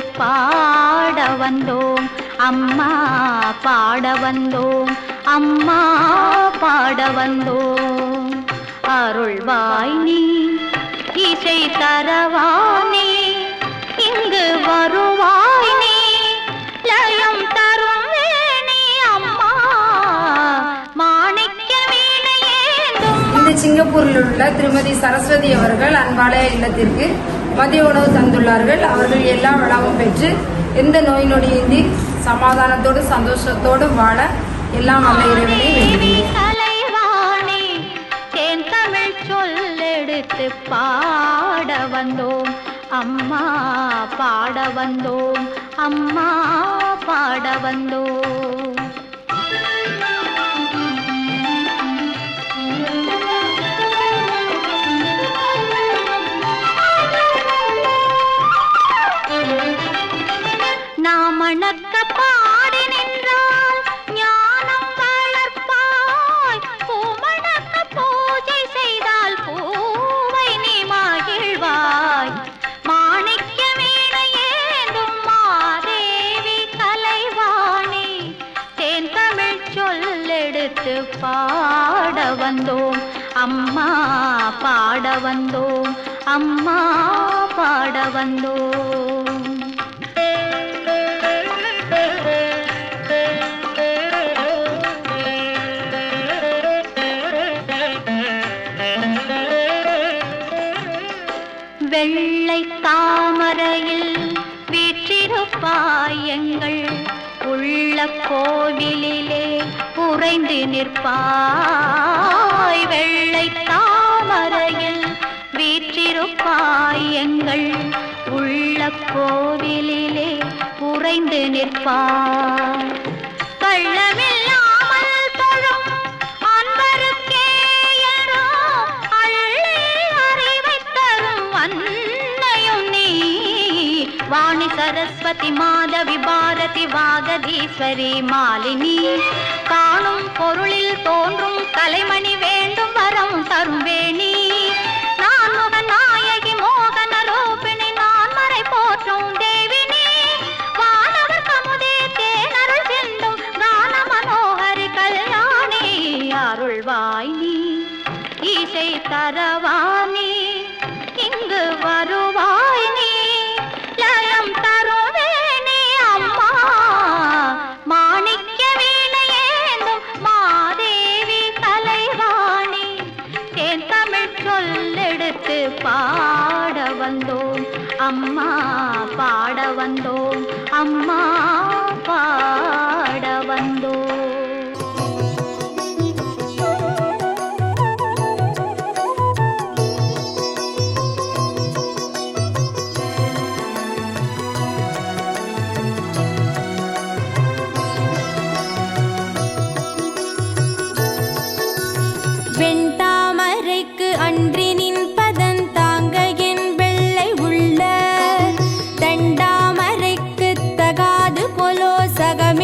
பாட வந்தோம் அம்மா பாட வந்தோம் அம்மா பாட வந்தோம். அருள்வாய் நீ இசை தரவா சிங்கப்பூரில் உள்ள திருமதி சரஸ்வதி அவர்கள் அன்பாலய இல்லத்திற்கு மதிய உணவு தந்துள்ளார்கள். அவர்கள் எல்லா வளமும் பெற்று எந்த நோய் நொடியின்றி சமாதானத்தோடு சந்தோஷத்தோடு வாழ எல்லாம் வல்ல இறைவனை சொல்லெடுத்து பாட வந்தோம். அம்மா பாட வந்தோம். அம்மா பாட வந்தோம். நாம் அணக்க பாடி நின்றால் ஞானம் வளர்ப்பாய். பூமணக்க பூஜை செய்தால் பூவை நீ மகிழ்வாய் மாணிக்க வீணையேந்தும் மாதேவி கலைவாணி. தேன் தமிழ் சொல்லெடுத்து பாட வந்தோம். அம்மா பாட வந்தோம். அம்மா பாட வந்தோம். வெள்ளை தாமரையில் வீற்றிருப்பாய் எங்கள் உள்ள கோவிலிலே உறைந்து நிற்பாய். வெள்ளை தாமரையில் வீற்றிருப்பாய் எங்கள் உள்ள கோவிலிலே உறைந்து நிற்பாய். சரஸ்வதி மாதவி பாரதி வாகதீஸ்வரி மாலினி. காணும் பொருளில் தோன்றும் கலைமணி வேண்டும் வரம் தரும் வேணி. அம்மா பாட வந்தோம். அம்மா பாட வந்தோம். வெண்ட haga